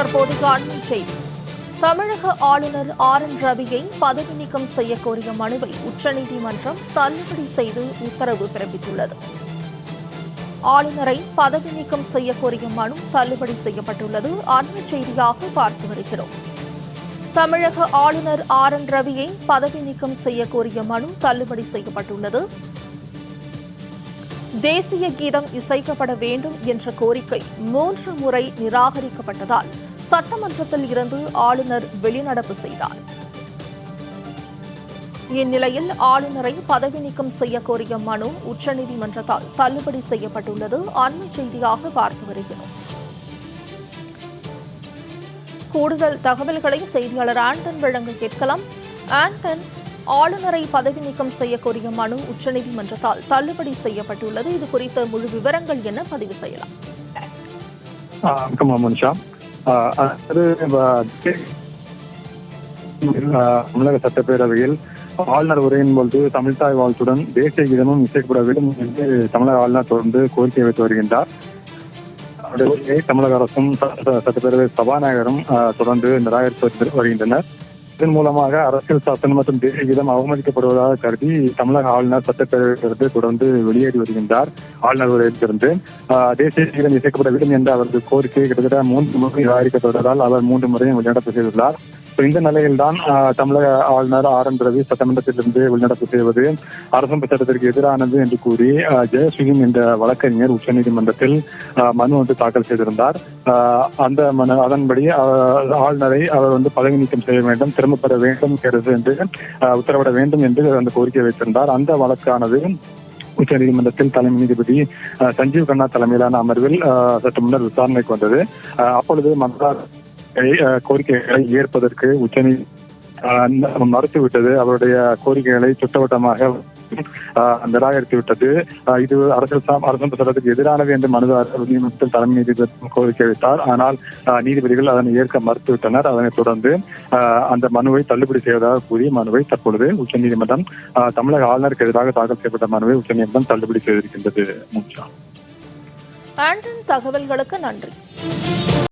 அண்மை செய்தி தமிழக ஆளுநர் ஆர் என் ரவியை பதவி நீக்கம் செய்யக்கோரிய மனுவை உச்சநீதிமன்றம் தள்ளுபடி செய்து உத்தரவு பிறப்பித்துள்ளது. ஆளுநரை பதவி நீக்கம் செய்யக்கோரிய மனு தள்ளுபடி செய்யப்பட்டுள்ளது அண்மை செய்தியாக பார்த்து வருகிறோம். தமிழக ஆளுநர் ஆர் என் ரவியை பதவி நீக்கம் செய்யக்கோரிய மனு தள்ளுபடி செய்யப்பட்டுள்ளது. தேசிய கீதம் இசைக்கப்பட வேண்டும் என்ற கோரிக்கை மூன்று முறை நிராகரிக்கப்பட்டதால் சட்டமன்றத்தில் இருந்து ஆளுநர் வெளிநடப்பு செய்தார். இந்நிலையில் ஆளுநரை பதவி நீக்கம் செய்ய கோரிய மனு உச்சநீதிமன்றத்தால் தள்ளுபடி செய்யப்பட்டுள்ளது. அண்மை செய்தியாக பார்த்து வருகிறோம். கூடுதல் தகவல்களை செய்தியாளர் ஆண்டன் வழங்க கேட்கலாம். ஆண்டன் ஆளுநரை பதவி நீக்கம் செய்ய கோரிய மனு உச்சநீதிமன்றத்தால் தள்ளுபடி செய்யப்பட்டுள்ளது. இது குறித்த முழு விவரங்கள் என பதிவு செய்யலாம். தமிழக சட்டப்பேரவையில் ஆளுநர் உரையின் பொழுது தமிழ்தாய் வாழ்த்துடன் தேசிய கீதமும் இசைக்கப்பட வேண்டும் என்று தமிழக ஆளுநர் தொடர்ந்து கோரிக்கை வைத்து வருகின்றார். தமிழக அரசும் சட்டப்பேரவை சபாநாயகரும் தொடர்ந்து நிராகரித்து வருகின்றனர். இதன் மூலமாக அரசியல் சாசனம் மற்றும் தேசிய கீதம் அவமதிக்கப்படுவதாக கருதி தமிழக ஆளுநர் சட்டப்பேரவையிலிருந்து தொடர்ந்து வெளியேறி வருகின்றார். ஆளுநர் உரையிலிருந்து தேசிய கீதம் இசைக்கப்பட வேண்டும் என்ற அவரது கோரிக்கை கிட்டத்தட்ட மூன்று முறை நிராகரிக்கப்படுவதால் அவர் மூன்று முறையும் வெளிநடப்பு செய்துள்ளார். இந்த நிலையில்தான் தமிழக ஆளுநர் ஆர் என் ரவி சட்டமன்றத்திலிருந்து வெளிநடப்பு செய்வது அரசமைப்பு சட்டத்திற்கு எதிரானது என்று கூறி ஜெயஸ்ரீம் என்ற வழக்கறிஞர் உச்சநீதிமன்றத்தில் மனு வந்து தாக்கல் செய்திருந்தார். அந்த மனு அதன்படி ஆளுநரை அவர் வந்து பதவி நீக்கம் செய்ய வேண்டும் திரும்ப பெற வேண்டும் என்று உத்தரவிட வேண்டும் என்று அந்த கோரிக்கை வைத்திருந்தார். அந்த வழக்கானது உச்ச நீதிமன்றத்தில் தலைமை நீதிபதி சஞ்சீவ் கண்ணா தலைமையிலான அமர்வில் சற்று முன்னர் விசாரணைக்கு வந்தது. அப்பொழுது மன்றார் கோரிக்கைகளை ஏற்பதற்கு உச்சநீதி மறுத்துவிட்டது. அவருடைய கோரிக்கைகளை திட்டவட்டமாக நிராகரித்து விட்டது இது அரசியல் அரசு சட்டத்துக்கு எதிரானது என்று மனுதாரர் நீதிமன்றத்தில் தலைமை நீதிபதி கோரிக்கை வைத்தார். ஆனால் நீதிபதிகள் அதனை ஏற்க மறுத்துவிட்டனர். அதனைத் தொடர்ந்து அந்த மனுவை தள்ளுபடி செய்வதாக கூறி மனுவை தற்பொழுது உச்சநீதிமன்றம் தமிழக ஆளுநருக்கு எதிராக தாக்கல் செய்யப்பட்ட மனுவை உச்சநீதிமன்றம் தள்ளுபடி செய்திருக்கின்றது. ஆண்டன் தகவல்களுக்கு நன்றி.